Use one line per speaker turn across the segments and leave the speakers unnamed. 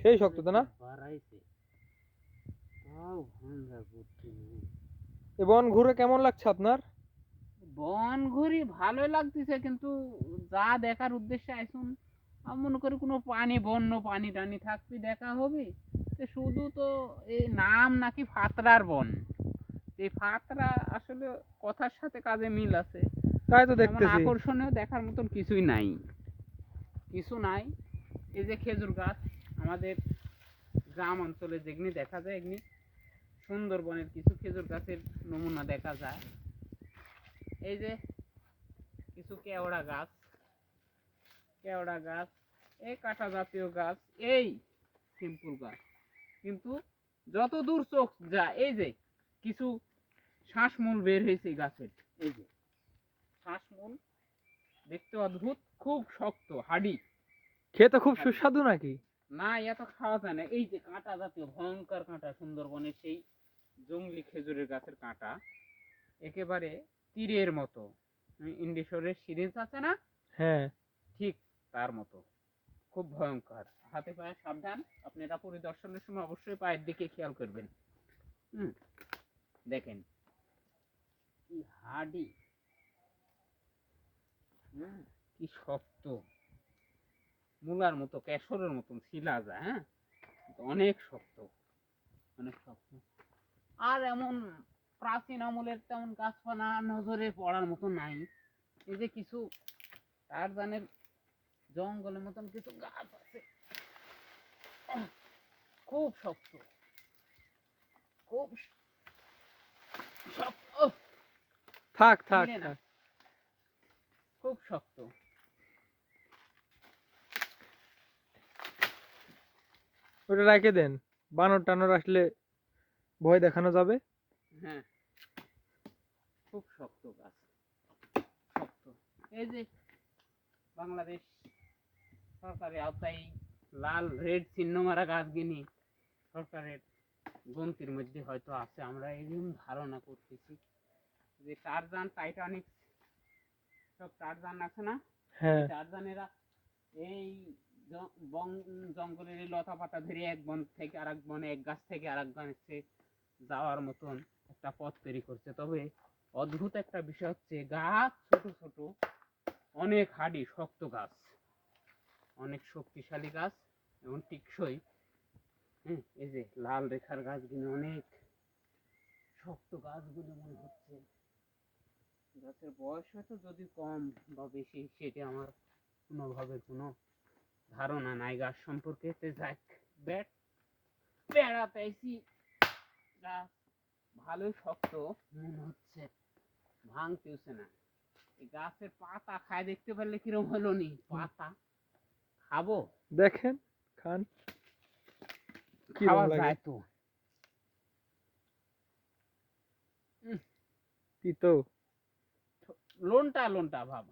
সেই শক্ত তো না? এ বন ঘুরে কেমন লাগছে আপনার?
বন ঘুরি ভালোই লাগতেছে কিন্তু যা দেখার উদ্দেশ্যে আইসুন আমি মনে করি কোনো পানি বন্য পানি টানি থাকবি দেখা হবে। তো শুধু তো এই নাম নাকি ফাতরার বন। এই ফাতরা আসলে কথার সাথে কাজে মিল আছে।
তাই তো দেখতেছি।
আকর্ষণীয় দেখার মতন কিছুই নাই। কিছু নাই। এই যে খেজুর গাছ আমাদের গ্রাম অঞ্চলে যেগুলি দেখা যায় এগুলি সুন্দরবনের কিছু খেজুর গাছের নমুনা দেখা যায়। এই যে কিছু কেওড়া গাছ কেওড়া গাছ এই কাঁটা জাতীয় গাছ এই সিম্পুল গাছ। কিন্তু যত দূর চোখ যায় এই যে কিছু শ্বাসমূল বের হয়েছে এই গাছের এই যে শ্বাসমূল দেখতে অদ্ভুত খুব শক্ত হাডি
খেতে খুব সুস্বাদু নাকি?
না এত খাওয়া যায় না। এই যে কাঁটা জাতীয় ভয়ঙ্কর কাঁটা সুন্দরবনের সেই জঙ্গলি খেজুরের গাছের কাঁটা একেবারে তীরের মতো। ইন্ডিশরের সিরিজ আছে না?
হ্যাঁ।
ঠিক তার মতো। খুব ভয়ঙ্কর। হাতে পায়ে সাবধান। আপনারা পরিদর্শনের সময় অবশ্যই পায়ের দিকে খেয়াল করবেন। হুম দেখেন। কি হাডি। হুম, কি শক্ত। মূলার মতো কেশরের মতন শিলা যায় হ্যাঁ? অনেক শক্ত অনেক শক্ত। আর এমন প্রাচীন আমলের তেমন গাছপালা নজরে পড়ার মতো নাই। এই যে কিছু টারজানের জঙ্গলের মতন কিছু গাছ আছে। খুব শক্ত খুব শক্ত।
থাক থাক।
খুব শক্ত।
ওটা রেখে দেন। বানর টানর আসলে ভয় দেখানো যাবে।
হ্যাঁ। খুব শক্ত গাছ। শক্ত। এই যে বাংলাদেশ সরকারের আওতায় লাল রেড চিহ্ন মারা গাছগুলি সরকারের গন্তির মধ্যে হয়তো আছে। আমরা এরকম ধারণা করতেছি যে টারজান টাইটানিক সব টারজান আছে না?
হ্যাঁ।
টারজানেরা এই বন জঙ্গলের লতা পাতা ধরে এক বন থেকে আরেক বনে, এক গাছ থেকে আরেক গাছে যাওয়ার মতন একটা পথ তৈরি করছে। তবে অদ্ভুত একটা বিষয় হচ্ছে, গাছ ছোট ছোট, অনেক হাডি, শক্ত গাছ, অনেক শক্তিশালী গাছ, এবং টিকসই। হ্যাঁ এই যে লাল রেখার গাছগুলো অনেক শক্ত গাছগুলো মনে হচ্ছে। গাছের বয়স হয়তো যদি কম বা বেশি, সেটা আমার কোনোভাবে কোনো ধারণা নাই গাছ সম্পর্কে। তে যাক ব্যাট বেড়াতে আইছি গাছ ভালোই শক্ত মনে হচ্ছে ভাঙতেছে না। গাছের পাতা খায় দেখতে পারলে কিরম হলো নি? পাতা। খাব?
দেখেন খান। কি
খাওয়া? যায় তো।
তিতো।
লোনটা লোনটা ভাব।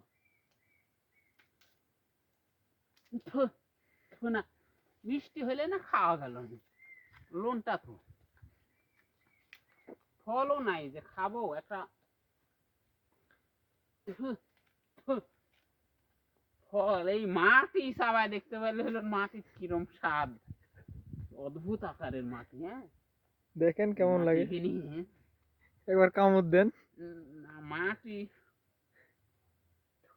না মিষ্টি হলে না খাওয়া গেল না। লোনটা তো ফলও নাই যে খাব একটা। ফল এই মাটি সবাই দেখতে পারলে হলো মাটি কিরম স্বাদ। অদ্ভুত আকারের মাটি হ্যাঁ?
দেখেন কেমন লাগে।
হ্যাঁ।
একবার কামড় দেন।
না, মাটি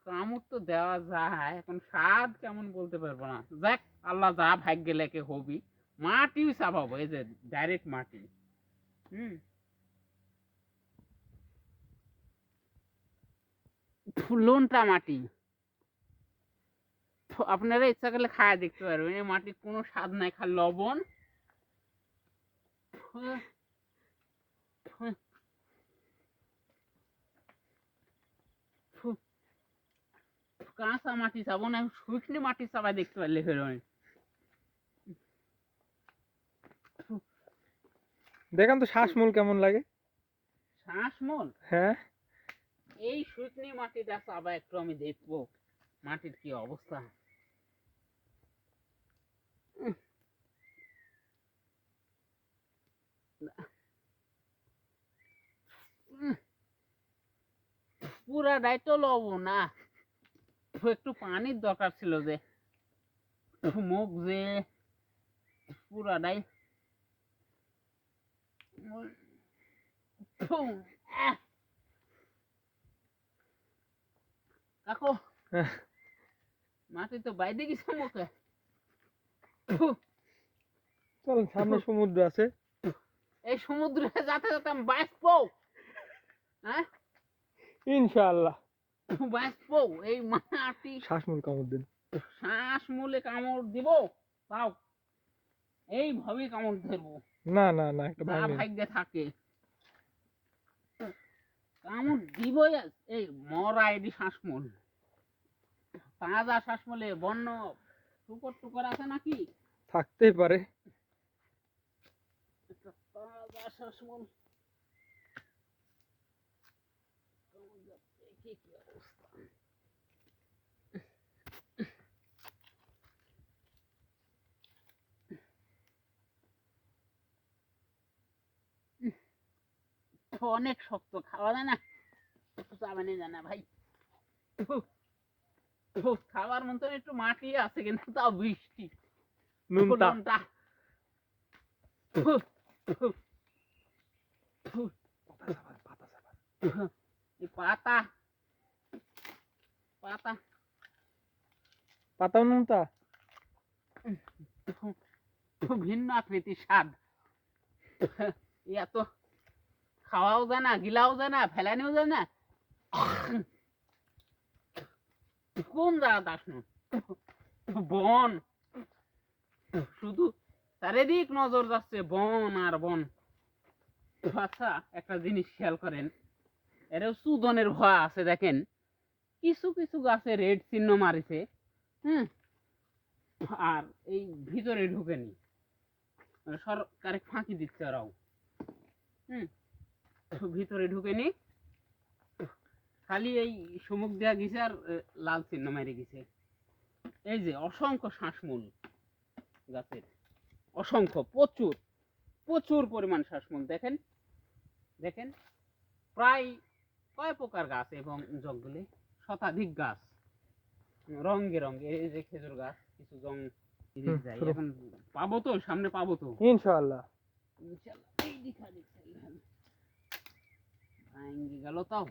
কামড় তো দেওয়া যায়, এখন স্বাদ কেমন বলতে পারব না। দেখ আল্লাহ যা ভাগ্যে লেখে হবি। মাটিও চাপাবো এই যে ডাইরেক্ট মাটি। হুম। লোনটা মাটি। আপনারা ইচ্ছা করলে খায় দেখতে পারবেন, এই মাটির কোনো স্বাদ নাই, খালি লবণ। কাঁচা মাটি চাবো না শুকনো মাটি চাবাই দেখতে পারলে না।
দেখেন তো শ্বাসমূল কেমন লাগে
শ্বাসমূল
হ্যাঁ
এই শুকনি মাটিটা চাবা একটু আমি দেখব মাটির কি অবস্থা। পুরাটাই তো লবো না একটু পানির দরকার ছিল যে মুখ যে পুরাটাই! কাকু
হ্যাঁ।
মাটি তো বাইরে গেছে মুখে।
চলেন সামনে সমুদ্র আছে।
এই সমুদ্রে যাতে যাতে আমি বাঁচবো। হ্যাঁ?
ইনশাআল্লাহ।
বাঁচবো এই মাটি
শ্বাসমূল কামড় দিন।
শ্বাস মূলে কামড় দিব তাও এইভাবেই কামড় ধরবো
না না না একটা
ভাগ্যে। থাকে। কামড় দিবই এই মরা এডি শ্বাসমূল। তাজা শ্বাসমূলে বন্য টুকর টুকর আছে নাকি?
থাকতেই পারে।
তাজা শ্বাসমূল কামড় যাচ্ছে, কি কি অবস্থা। অনেক শক্ত খাওয়া যায় না। চাবানি যায় না ভাই। খাওয়ার মতন একটু মাটি আছে কিন্তু তাও বৃষ্টি। পাতা। পাতা।
পাতাও নুনতা
ভিন্ন আকৃতির স্বাদ। এত খাওয়াও যায় না গিলাও যায় না ফেলানিও যায় না। কোন জায়গাতে আসনো? বন। শুধু চারিদিক নজর যাচ্ছে বন আর বন। আচ্ছা একটা জিনিস খেয়াল করেন। এর সুদনের ভয় আছে দেখেন। কিছু কিছু গাছে রেড চিহ্ন মারিছে, হুম? আর এই ভিতরে ঢুকেনি। মানে সরকারে ফাঁকি দিচ্ছে ওরাও। হুম? ভিতরে ঢুকেনি। খালি এই সমুখ দেওয়া গেছে আর লাল চিহ্ন মেরে গেছে। এই যে অসংখ্য শ্বাসমূল গাছের। অসংখ্য, প্রচুর প্রচুর পরিমাণ শ্বাসমূল। দেখেন দেখেন, প্রায় কয় প্রকার গাছ এবং জঙ্গলে শতাধিক গাছ। রং রঙে এই যে খেজুর গাছ কিছু জং যায় এখন পাবো তো সামনে পাবো তো।
ইনশাআল্লাহ।
ইনশাল্লাহ এই দিকা দিচ্ছে ভাঙ্গি গেল তাও।